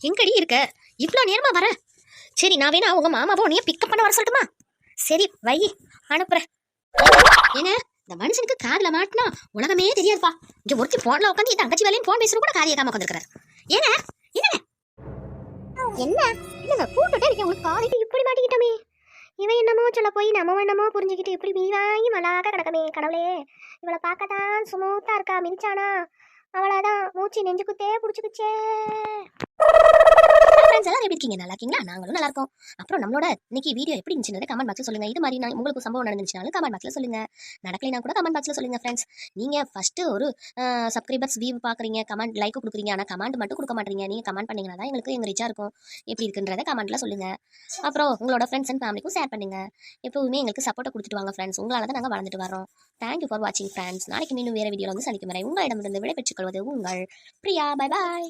எங்கடி இருக்க? இவ்வளோ நேரமா வர. சரி நான் வேணா உங்க மாமாவை உன்னைய பிக்கப் பண்ண வர சொல்லட்டுமா? சரி வை அனுப்புறேன். என்ன இந்த மனுஷனுக்கு காதுல மாட்டினா உலகமே தெரியாதுப்பா. இங்க ஒருத்தி போன்ல உட்காந்து இந்த அங்கச்சி வேலையும் போன் பேசுற கூட காரிய காம உட்காந்துருக்காரு ஏங்க என்ன? இல்லை கூப்பிட்டுட்டே இருக்கேன் உங்களுக்கு காலைக்கு இப்படி மாட்டிக்கிட்டோமே. இவன் என்னமோ சொல்ல போய் நம்ம என்னமோ புரிஞ்சுக்கிட்டு இப்படி மீ மலாக கிடக்கமே கடவுளே. இவளை பார்க்கத்தான் சுமூத்தா இருக்கா மிதிச்சானா? அவளாதான் மூச்சு நெஞ்சு குத்தே பிடிச்சிக்குச்சே. எப்படி இருக்கீங்க? நல்லா இருக்கீங்களா? நாங்களும் நல்லா இருக்கோம். அப்புறம் நம்மளோட இன்னைக்கு வீடியோ எப்படி இருந்துச்சுன்னு கமெண்ட் பாக்ஸ்ல சொல்லுங்க. இது மாதிரி நான் உங்களுக்கு சம்பவம் நடந்துச்சுனாலும் கமெண்ட் பாக்ஸ்ல சொல்லுங்க. நடக்கலைனா கூட கமெண்ட் பாக்ஸ்ல சொல்லுங்க ஃப்ரெண்ட்ஸ் நீங்க ஃபர்ஸ்ட் ஒரு சப்ஸ்கிரைபர்ஸ் வியூ பாக்குறீங்க கமெண்ட் லைக் கொடுக்குறீங்க. ஆனா கமெண்ட் மட்டும் கொடுக்க மாட்டீங்க. நீங்க கமெண்ட் பண்ணீங்கன்னா தான் எங்களுக்கு எங்க ரீச்சா இருக்கும். எப்படி இருக்குன்றத கமெண்ட்ல சொல்லுங்க. அப்புறம் உங்களோட ஃப்ரெண்ட்ஸ் அண்ட் ஃபேமிலிக்கும் ஷேர் பண்ணுங்க. எப்பவுமே எங்களுக்கு சப்போர்ட்டை கொடுத்துட்டு வாங்க ஃப்ரெண்ட்ஸ் உங்களால தான் நாங்க வளர்ந்துட்டு வரோம் தேங்க்யூ ஃபார் வாட்சிங் ஃப்ரெண்ட்ஸ் நாளைக்கு மீண்டும் வேற வீடியோல வந்து சந்திக்கும் வரை உங்களிடமிருந்து விடைபெற்றுக் கொள்வது உங்கள் பிரியா. Bye bye